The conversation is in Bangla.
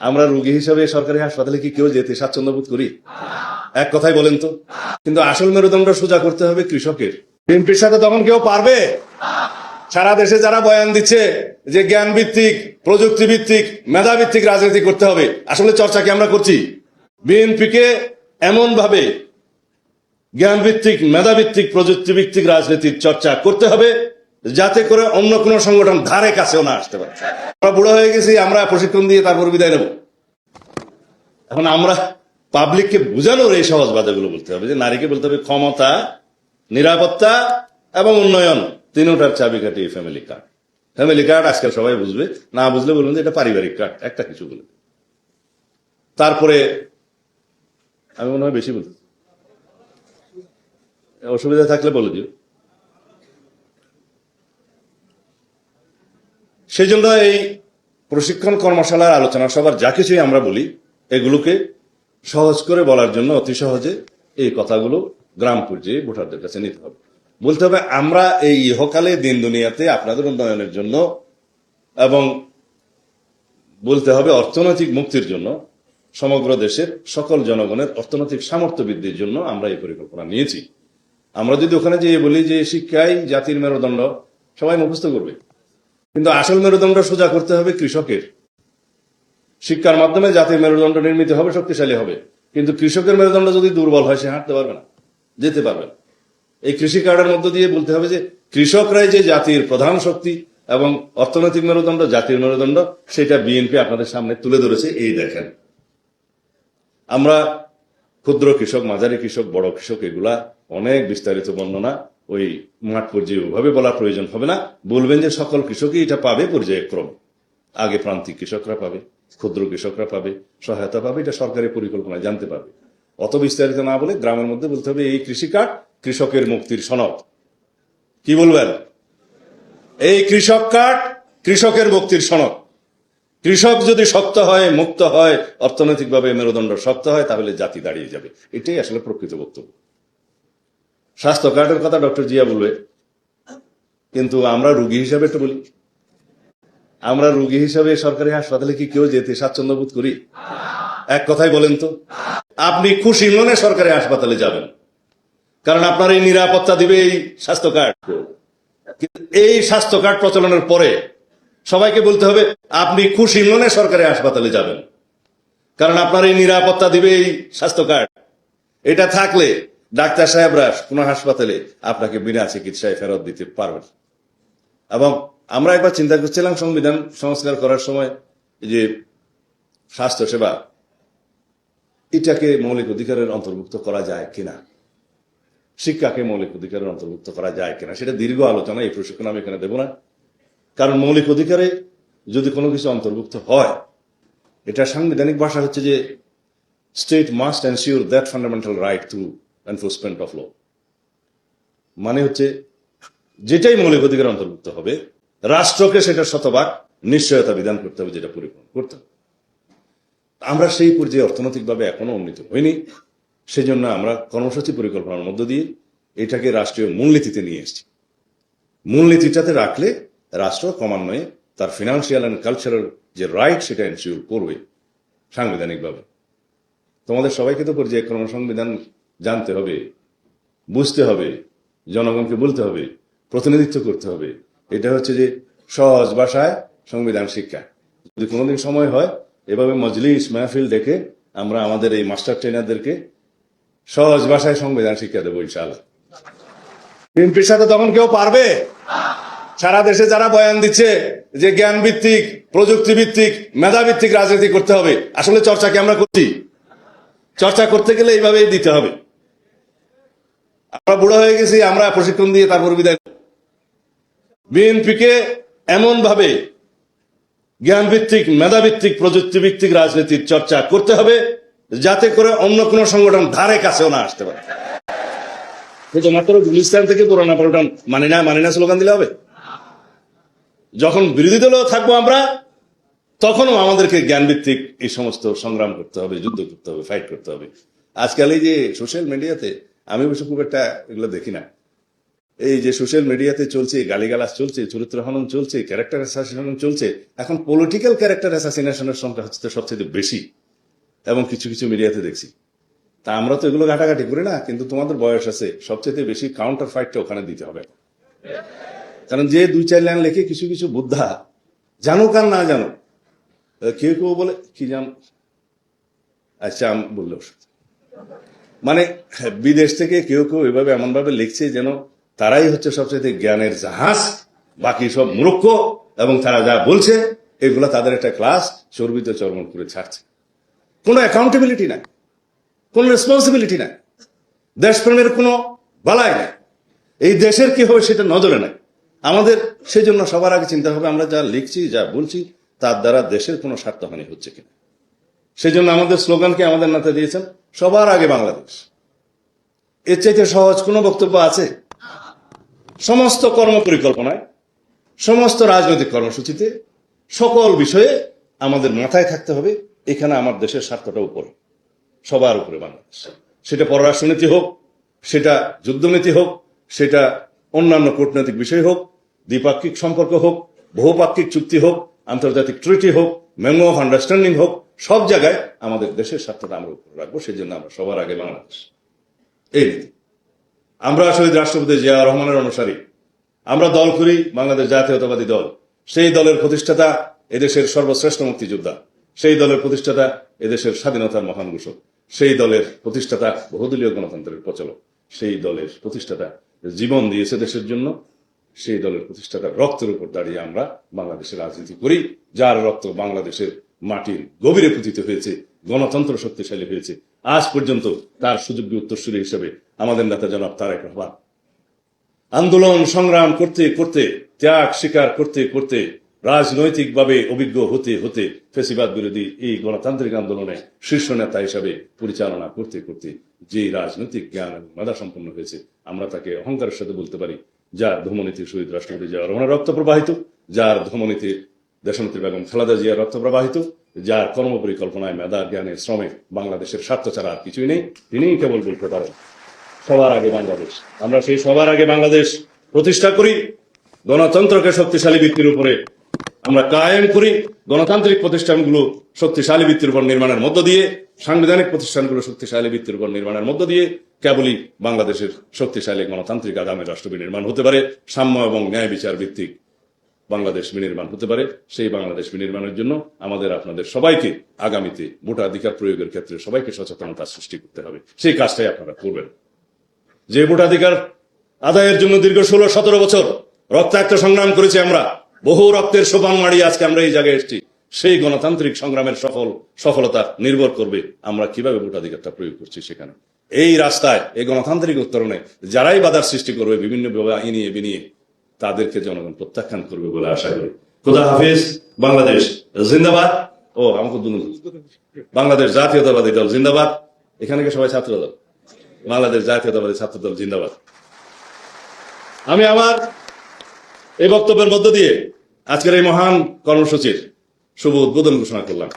আমরা রোগী হিসাবে সরকারি হাসপাতালে কি কেউ যেতে স্বাচ্ছন্দ্য বোধ করি? এক কথাই বলেন তো। কিন্তু আসল মেরুদণ্ড সোজা করতে হবে কৃষকের। বিএনপির সাথে তখন কেউ পারবে? সারা দেশে যারা বয়ান দিচ্ছে যে জ্ঞান ভিত্তিক প্রযুক্তি ভিত্তিক মেধা ভিত্তিক রাজনীতি করতে হবে, আসলে চর্চা কি আমরা করছি? বিএনপিকে এমন ভাবে জ্ঞান ভিত্তিক মেধা ভিত্তিক প্রযুক্তি ভিত্তিক রাজনীতির চর্চা করতে হবে যাতে করে অন্য কোন সংগঠন ধারে কাছেও না আসতে পারে। আমরা বুড়ো হয়ে গেছি, আমরা প্রশিক্ষণ দিয়ে তারপর বিদায় নেব। এখন আমরা পাবলিককে বোঝানোর এই সহজ বাধাগুলো বলতে হবে যে, নারীকে বলতে হবে ক্ষমতা, নিরাপত্তা এবং উন্নয়ন। তিনোটার চাবিকাঠি ফ্যামিলি কার্ড ফ্যামিলি কার্ড আজকাল সবাই বুঝবে। না বুঝলে বলুন যে, এটা পারিবারিক কার্ড একটা কিছু বলে তারপরে আমি মনে হয় বেশি বলতে অসুবিধা থাকলে বলে দিও। সেই জন্য এই প্রশিক্ষণ কর্মশালার আলোচনা সবার যা কিছুই আমরা বলি, এগুলোকে সহজ করে বলার জন্য অতি সহজে এই কথাগুলো গ্রাম পর্যায়ে ভোটারদের কাছে নিতে হবে। বলতে হবে, আমরা এই ইহকালে দিন দুনিয়াতে আপনাদের উন্নয়নের জন্য এবং বলতে হবে অর্থনৈতিক মুক্তির জন্য, সমগ্র দেশের সকল জনগণের অর্থনৈতিক সামর্থ্য বৃদ্ধির জন্য আমরা এই পরিকল্পনা নিয়েছি। আমরা যদি ওখানে যেয়ে বলি যে শিক্ষাই জাতির মেরুদণ্ড, সবাই মুখস্থ করবে। কিন্তু আসল মেরুদণ্ড সোজা করতে হবে কৃষকের। শিক্ষার মাধ্যমে জাতির মেরুদণ্ড নির্মিত হবে, শক্তিশালী হবে। কিন্তু কৃষকের মেরুদণ্ড যদি দুর্বল হয়, সে হাঁটতে পারবে না, যেতে পারবে না। এই কৃষি কার্ডের মধ্য দিয়ে বলতে হবে যে, কৃষকরাই যে জাতির প্রধান শক্তি এবং অর্থনৈতিক মেরুদণ্ড, জাতির মেরুদণ্ড, সেটা বিএনপি আপনাদের সামনে তুলে ধরেছে, এই দেখেন। আমরা ক্ষুদ্র কৃষক, মাঝারি কৃষক, বড় কৃষক, এগুলা অনেক বিস্তারিত বর্ণনা ওই মাঠ পর্যায়ে ওভাবে বলার প্রয়োজন হবে না। বলবেন যে সকল কৃষকই এটা পাবে পর্যায়ক্রম। আগে প্রান্তিক কৃষকরা পাবে, ক্ষুদ্র কৃষকরা পাবে, সহায়তা পাবে, এটা সরকারের পরিকল্পনায় জানতে পারবে। অত বিস্তারিত না বলে গ্রামের মধ্যে বলতে হবে, এই কৃষি কার্ড কৃষকের মুক্তির সনদ। কি বলবেন? এই কৃষক কার্ড কৃষকের মুক্তির সনদ। কৃষক যদি শক্ত হয়, মুক্ত হয়, অর্থনৈতিকভাবে মেরুদণ্ড শক্ত হয়, তাহলে জাতি দাঁড়িয়ে যাবে। এটাই আসলে প্রকৃত বক্তব্য। স্বাস্থ্য কার্ডের কথা ডক্টর জিয়া বলবে, কিন্তু আমরা রুগী হিসাবে একটু বলি। আমরা রুগী হিসাবে সরকারি হাসপাতালে কি কেউ যেতে স্বাচ্ছন্দ্য বোধ করি? এক কথাই বলেন তো, আপনি খুশি মনে সরকারি হাসপাতালে যাবেন, কারণ আপনার এই নিরাপত্তা দিবে এই স্বাস্থ্য কার্ড। এই স্বাস্থ্য কার্ড প্রচলনের পরে সবাইকে বলতে হবে, আপনি খুশি মনে সরকারি হাসপাতালে যাবেন, কারণ আপনার এই নিরাপত্তা দিবে এই স্বাস্থ্য কার্ড। এটা থাকলে ডাক্তার সাহেবরা কোন হাসপাতালে আপনাকে বিনা চিকিৎসায় ফেরত দিতে পারবেন এবং আমরা একবার চিন্তা করছিলাম সংবিধান সংস্কার করার সময় যে স্বাস্থ্য সেবা এটাকে মৌলিক অধিকারের অন্তর্ভুক্ত করা যায় কিনা, শিক্ষাকে মৌলিক অধিকারের অন্তর্ভুক্ত করা যায় কিনা, সেটা দীর্ঘ আলোচনা, এই প্রশিক্ষণ আমি এখানে দেব না। কারণ মৌলিক অধিকারে যদি কোনো কিছু অন্তর্ভুক্ত হয়, এটা সাংবিধানিক ভাষা হচ্ছে যে state must ensure that fundamental right through enforcement of law মানে হচ্ছে, যেটাই মৌলিক অধিকার অন্তর্ভুক্ত হবে, রাষ্ট্রকে সেটা শতভাগ নিশ্চয়তা বিধান করতে হবে, যেটা পরিপূর্ণ করতে হবে। আমরা সেই পর্যায়ে অর্থনৈতিকভাবে এখনও উন্নীত হইনি সেই জন্য আমরা কর্মসূচি পরিকল্পনার মধ্য দিয়ে এটাকে রাষ্ট্রীয় মূলনীতিতে নিয়ে এসেছি। মূলনীতিটাতে রাখলে রাষ্ট্র ক্রমান্বয়ে তার ফিনান্সিয়াল অ্যান্ড কালচারাল যে রাইট সেটা এনশিওর করবে সাংবিধানিকভাবে। তোমাদের সবাইকে তো পর্যায়ক্রম সংবিধান জানতে হবে, বুঝতে হবে, জনগণকে বলতে হবে, প্রতিনিধিত্ব করতে হবে। এটা হচ্ছে যে সহজ ভাষায় সংবিধান শিক্ষা। যদি কোনোদিন সময় হয়, এভাবে মজলিস, মাহফিল ডেকে আমরা আমাদের এই মাস্টার ট্রেনারদেরকে সহজ ভাষায় সংবিধান শিক্ষা দেবো, ইনশাআল্লাহ। বিএনপির সাথে তখন কেউ পারবে? সারা দেশে যারা বয়ান দিচ্ছে যে জ্ঞান ভিত্তিক প্রযুক্তি ভিত্তিক মেধা ভিত্তিক রাজনীতি করতে হবে, আসলে চর্চা কি আমরা করছি? চর্চা করতে গেলে এইভাবেই দিতে হবে। আমরা বুড়ো হয়ে গেছি, আমরা প্রশিক্ষণ দিয়ে তারপর বিদায় বিএনপিকে এমন ভাবে জ্ঞান ভিত্তিক মেধা ভিত্তিক প্রযুক্তি ভিত্তিক রাজনীতির চর্চা করতে হবে, যাতে করে অন্য কোন সংগঠন ধারে কাছেও না আসতে পারে। শুধুমাত্র গুলিস্তান থেকে পুরানা পাল্টান, মানি না মানি না স্লোগান দিলে হবে? যখন বিরোধী দলও থাকব আমরা, তখনও আমাদেরকে জ্ঞানভিত্তিক এই সমস্ত সংগ্রাম করতে হবে, যুদ্ধ করতে হবে ফাইট করতে হবে। আজকাল এই যে সোশ্যাল মিডিয়াতে আমি অবশ্য খুব একটা এগুলো দেখি না। এই যে সোশ্যাল মিডিয়াতে চলছে, গালিগালাজ চলছে, চরিত্র হনন চলছে ক্যারেক্টার অ্যাসাসিনেশন চলছে, এখন পলিটিক্যাল ক্যারেক্টার অ্যাসাসিনেশনের সংখ্যা হচ্ছে সবচেয়ে বেশি, এবং কিছু কিছু মিডিয়াতে দেখছি। তা আমরা তো এগুলো ঘাটাঘাটি করি না, কিন্তু তোমাদের বয়স আছে সবচেয়ে বেশি কাউন্টার ফাইটটা ওখানে দিতে হবে। কারণ যে দুই চার লাইন লেখে কিছু কিছু বুদ্ধা, জানুক আর না জানুক, কেউ কেউ বলে, কি জান আচ্ছা আমি বলল। মানে বিদেশ থেকে কেউ কেউ এভাবে এমন ভাবে লিখছে যেন তারাই হচ্ছে সবচেয়ে জ্ঞানের জাহাজ, বাকি সব মূর্খ, এবং তারা যা বলছে, এগুলো তাদের একটা ক্লাস চর্বিত চর্মন করে ছাড়ছে। কোনো অ্যাকাউন্টেবিলিটি নাই, কোনো রেসপন্সিবিলিটি নাই, দেশপ্রেমের কোনো বালাই নাই, এই দেশের কি হবে সেটা নজরে নাই। আমাদের সেই জন্য সবার আগে চিন্তা হবে, আমরা যা লিখছি, যা বলছি, তার দ্বারা দেশের কোনো স্বার্থহানি হচ্ছে কিনা। সেই জন্য আমাদের স্লোগানকে আমাদের নেতা দিয়েছেন সবার আগে বাংলাদেশ। এর চাইতে সহজ কোনো বক্তব্য আছে? সমস্ত কর্ম পরিকল্পনায় সমস্ত রাজনৈতিক কর্মসূচিতে সকল বিষয়ে আমাদের মাথায় থাকতে হবে, এখানে আমার দেশের স্বার্থটা উপরে, সবার উপরে বাংলাদেশ। সেটা পররাষ্ট্রনীতি হোক, সেটা যুদ্ধনীতি হোক, সেটা অন্যান্য কূটনৈতিক বিষয় হোক, দ্বিপাক্ষিক সম্পর্ক হোক, বহুপাক্ষিক চুক্তি হোক, আন্তর্জাতিক ট্রিটি হোক মেমো অফ আন্ডারস্ট্যান্ডিং হোক সব জায়গায় আমাদের দেশের স্বার্থটা আমরা উপরে রাখব সেই জন্য আমরা সবার আগে বাংলাদেশ। এই নীতি আমরা শহীদ রাষ্ট্রপতি জিয়া রহমানের অনুসারী, আমরা দল করি বাংলাদেশ জাতীয়তাবাদী দল। সেই দলের প্রতিষ্ঠাতা এদেশের সর্বশ্রেষ্ঠ মুক্তিযোদ্ধা, সেই দলের প্রতিষ্ঠাতা এদেশের স্বাধীনতার মহান ঘোষক, সেই দলের প্রতিষ্ঠাতা বহুদলীয় গণতন্ত্রের প্রচলক, সেই দলের প্রতিষ্ঠাতা জীবন দিয়েছে দেশের জন্য। সেই দলের প্রতিষ্ঠাতার রক্তের উপর দাঁড়িয়ে আমরা বাংলাদেশের রাজনীতি করি, যার রক্ত বাংলাদেশের মাটির গভীরে পুঁতিত হয়েছে, গণতন্ত্র শক্তিশালী হয়েছে। আজ পর্যন্ত তার সুযোগ্য উত্তরসূরি হিসেবে আমাদের নেতা জনাব তারেক রহমান। আন্দোলন সংগ্রাম করতে করতে, ত্যাগ স্বীকার করতে করতে, রাজনৈতিকভাবে অভিজ্ঞ হতে হতে ফেসিবাদ বিরোধী এই গণতান্ত্রিক আন্দোলনে শীর্ষ নেতা হিসাবে পরিচালনা করতে করতে যে রাজনৈতিক জ্ঞান এবং মেধা সম্পন্ন হয়েছে, আমরা তাকে অহংকারের সাথে বলতে পারি যার ধমনীতি শহীদ রাষ্ট্রপতি জিয়া রহমানের রক্ত প্রবাহিত, যার ধমনীতি দেশনেত্রী বেগম খালাদা জিয়ার রক্ত প্রবাহিত, যার কর্ম পরিকল্পনায় মেধা, জ্ঞানে, শ্রমে বাংলাদেশের স্বার্থ ছাড়া আর কিছুই নেই, তিনিই কেবল বলতে পারেন সবার আগে বাংলাদেশ। আমরা সেই সবার আগে বাংলাদেশ প্রতিষ্ঠা করি। গণতন্ত্রকে শক্তিশালী ভিত্তির উপরে আমরা কায়েম করি গণতান্ত্রিক প্রতিষ্ঠানগুলো শক্তিশালী ভিত্তির উপর নির্মাণের মধ্য দিয়ে, সাংবিধানিক প্রতিষ্ঠানগুলো শক্তিশালী ভিত্তির উপর নির্মাণের মধ্য দিয়ে, কেবলই বাংলাদেশের শক্তিশালী গণতান্ত্রিক আগামী রাষ্ট্র নির্মাণ হতে পারে, সাম্য এবং ন্যায় বিচার ভিত্তিক বাংলাদেশ বিনির্মাণ হতে পারে। সেই বাংলাদেশ বিনির্মাণের জন্য আমাদের আপনাদের সবাইকে আগামীতে ভোটাধিকার প্রয়োগের ক্ষেত্রে সবাইকে সচেতনতা সৃষ্টি করতে হবে। সেই কাজটাই আপনারা করবেন। যে ভোটাধিকার আদায়ের জন্য দীর্ঘ ষোলো সতেরো বছর রক্তাক্ত সংগ্রাম করেছি আমরা বহু রক্তের সোপান মারি আজকে আমরা এই জায়গায় এসেছি। সেই গণতান্ত্রিক সংগ্রামের সফল, সফলতা নির্ভর করবে আমরা কীভাবে ভোটাধিকারটা প্রয়োগ করছি সেখানে। এই রাস্তায়, এই গণতান্ত্রিক উত্তরণে যারাই বাধার সৃষ্টি করবে, বিভিন্ন ইনিয়ে বিনিয়ে তাদেরকে জনগণ প্রত্যাখ্যান করবে বলে আশা করি। খুদা হাফিজ, বাংলাদেশ জিন্দাবাদ। ও, আমাকে দুনু বাংলাদেশ জাতীয়তাবাদী দল জিন্দাবাদ। এখানে কি সবাই ছাত্র দল বাংলাদেশ জাতীয়তাবাদী ছাত্র দল জিন্দাবাদ। আমি আমার এই বক্তব্যের মধ্য দিয়ে আজকের এই মহান কর্মসূচির শুভ উদ্বোধন ঘোষণা করলাম।